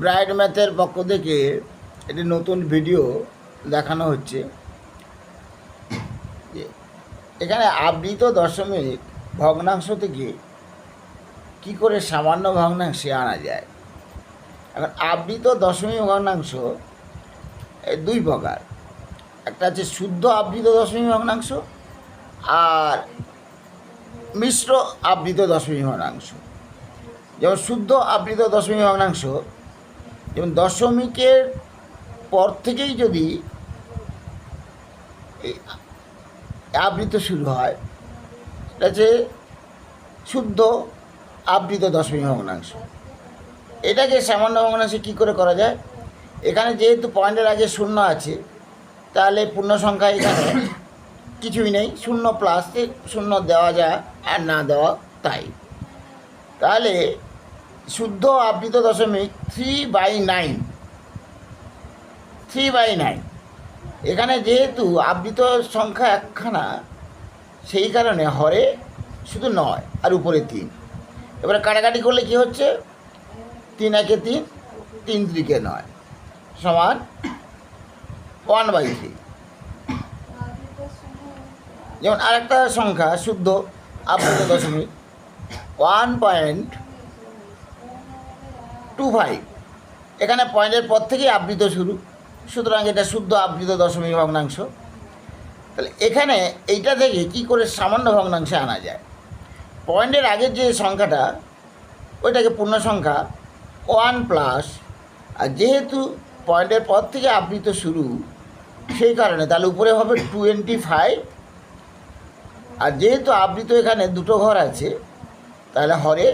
Bride ম্যাথের পক্ষ থেকে একটি নতুন ভিডিও দেখানো হচ্ছে। এখানে আবৃত দশমিক ভগ্নাংশ থেকে কি করে সামান্য ভগ্নাংশে আনা যায়? এখন আবৃত দশমিক ভগ্নাংশ দুই প্রকার। একটা হচ্ছে শুদ্ধ আবৃত দশমিক ভগ্নাংশ আর মিশ্র আবৃত দশমিক ভগ্নাংশ। যেমন শুদ্ধ আবৃত দশমিক ভগ্নাংশ যেমন দশমিকের পর থেকেই যদি আবৃত শুরু হয়, সেটা হচ্ছে শুদ্ধ আবৃত দশমিক ভগ্নাংশ। এটাকে সামান্য ভগ্নাংশে কী করে করা যায়? এখানে যেহেতু পয়েন্টের আগে শূন্য আছে, তাহলে পূর্ণ সংখ্যা এখানে কিছুই নেই, শূন্য প্লাস শূন্য দেওয়া যায় আর না দেওয়া তাই। তাহলে শুদ্ধ আবৃত দশমিক three by nine three by nine এখানে যেহেতু আবৃত সংখ্যা একখানা, সেই কারণে হরে শুধু নয়, আর উপরে তিন। এবারে কাটাকাটি করলে কি হচ্ছে? তিন একে তিন তিন দিকে নয়। সমান ওয়ান বাই থ্রি যেমন আরেকটা সংখ্যা, শুদ্ধ আবৃত দশমিক ওয়ান পয়েন্ট টু ফাইভ। এখানে পয়েন্টের পর থেকেই আবৃত শুরু। সুতরাং এটা শুদ্ধ আবৃত দশমিক ভগ্নাংশ। তাহলে এখানে এইটা থেকে কি করে সামান্য ভগ্নাংশে আনা যায়। পয়েন্টের আগের যে সংখ্যাটা, ওইটাকে পূর্ণ সংখ্যা ওয়ান প্লাস। আর যেহেতু পয়েন্টের পর থেকে আবৃত শুরু, সেই কারণে তাহলে উপরে হবে টোয়েন্টি ফাইভ। আর যেহেতু আবৃত এখানে দুটো ঘর আছে, তাহলে হরে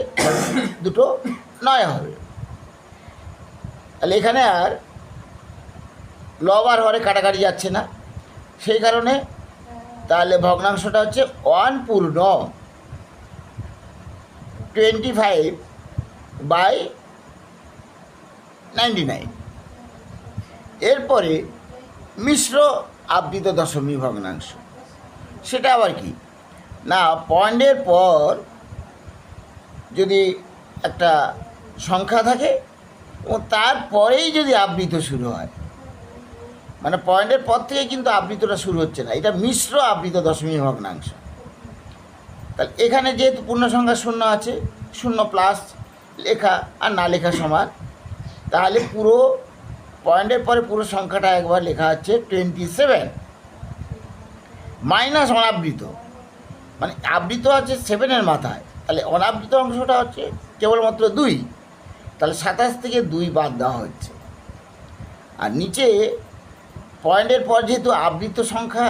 দুটো নয় হবে। তাহলে এখানে আর লব আর হরে কাটাকাটি যাচ্ছে না। সেই কারণে তাহলে ভগ্নাংশটা হচ্ছে ওয়ান পূর্ণ twenty five by ninety nine এরপরে মিশ্র আবৃত দশমী ভগ্নাংশ। সেটা আবার কি? না পয়েন্টের পর যদি একটা সংখ্যা থাকে এবং তারপরেই যদি আবৃত শুরু হয়। মানে পয়েন্টের পর থেকে কিন্তু আবৃতটা শুরু হচ্ছে না। এটা মিশ্র আবৃত দশমী ভগ্নাংশ। তাহলে এখানে যেহেতু পূর্ণ সংখ্যা শূন্য আছে, শূন্য প্লাস লেখা আর না লেখা সমান, তাহলে পুরো পয়েন্টের পরে পুরো সংখ্যাটা একবার লেখা হচ্ছে টোয়েন্টি সেভেন মাইনাস অনাবৃত। মানে আবৃত আছে সেভেনের মাথায়। তাহলে অনাবৃত অংশটা হচ্ছে কেবলমাত্র দুই। তাহলে সাতাশ থেকে দুই বাদ দেওয়া হচ্ছে। আর নিচে পয়েন্টের পর যেহেতু আবৃত সংখ্যা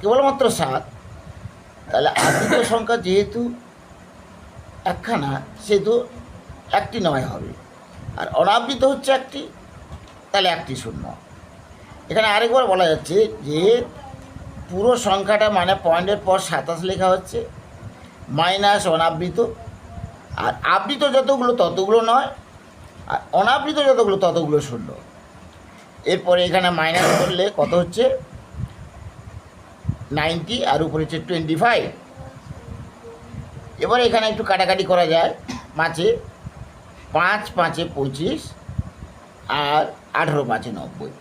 কেবলমাত্র সাত, তাহলে আবৃত সংখ্যা যেহেতু একখানা, সেহেতু একটি নয় হবে। আর অনাবৃত হচ্ছে একটি, তাহলে একটি শূন্য। এখানে আরেকবার বলা যাচ্ছে যে পুরো সংখ্যাটা মানে পয়েন্টের পর সাতাশ লেখা হচ্ছে, মাইনাস অনাবৃত আর আবৃত যতগুলো ততগুলো নয়, আর অনাবৃত যতগুলো ততগুলো শূন্য। এরপরে এখানে মাইনাস করলে কত হচ্ছে? নাইনটি আর উপরে হচ্ছে টোয়েন্টি ফাইভ এবার এখানে একটু কাটাকাটি করা যায়, পাঁচে, পাঁচ, পাঁচে পঁচিশ আর আঠেরো, পাঁচে নব্বই।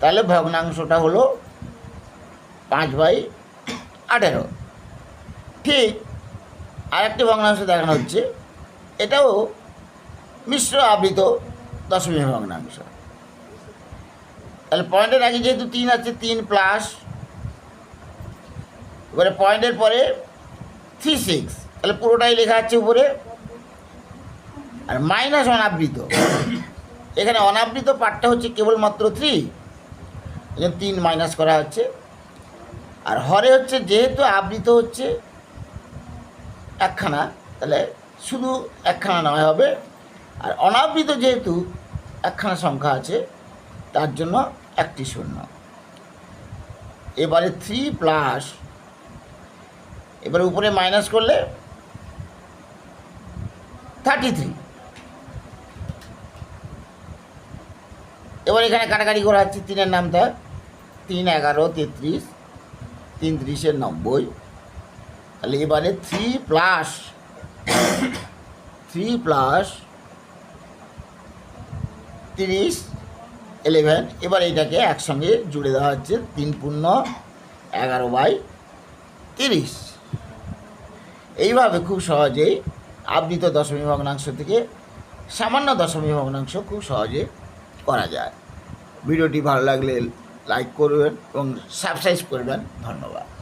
তাহলে ভগ্নাংশটা হলো পাঁচ বাই আঠেরো। ঠিক আরেকটি ভগ্নাংশ দেখানো হচ্ছে। এটাও মিশ্র আবৃত দশমী ভগ্নাংশ তাহলে পয়েন্টের আগে যেহেতু তিন আছে, তিন প্লাস এবারে পয়েন্টের পরে থ্রি সিক্স তাহলে পুরোটাই লেখা আছে উপরে। আর মাইনাস অনাবৃত, এখানে অনাবৃত পার্টটা হচ্ছে কেবলমাত্র থ্রি এখানে তিন মাইনাস করা হচ্ছে। আর হরে হচ্ছে যেহেতু আবৃত হচ্ছে একখানা, তাহলে শুধু একখানা নয় হবে। আর অনাবৃত যেহেতু একখানা সংখ্যা আছে, তার জন্য একটি শূন্য। এবারে থ্রি প্লাস এবারে উপরে মাইনাস করলে থার্টি থ্রি এবার এখানে কাটাকাটি করা হচ্ছে, তিনের নাম নামটা তিন এগারো, তেত্রিশ, তিন ত্রিশের নব্বই। তাহলে এবারে থ্রি প্লাস থ্রি প্লাস তিরিশ ইলেভেন এবার এটাকে একসঙ্গে জুড়ে দেওয়া হচ্ছে তিন পূর্ণ এগারো বাই তিরিশ। এইভাবে খুব সহজেই আবৃত দশমী ভগ্নাংশ থেকে সামান্য দশমী ভগ্নাংশ খুব সহজে করা যায়। ভিডিওটি ভালো লাগলে লাইক করবেন এবং সাবস্ক্রাইব করবেন। ধন্যবাদ।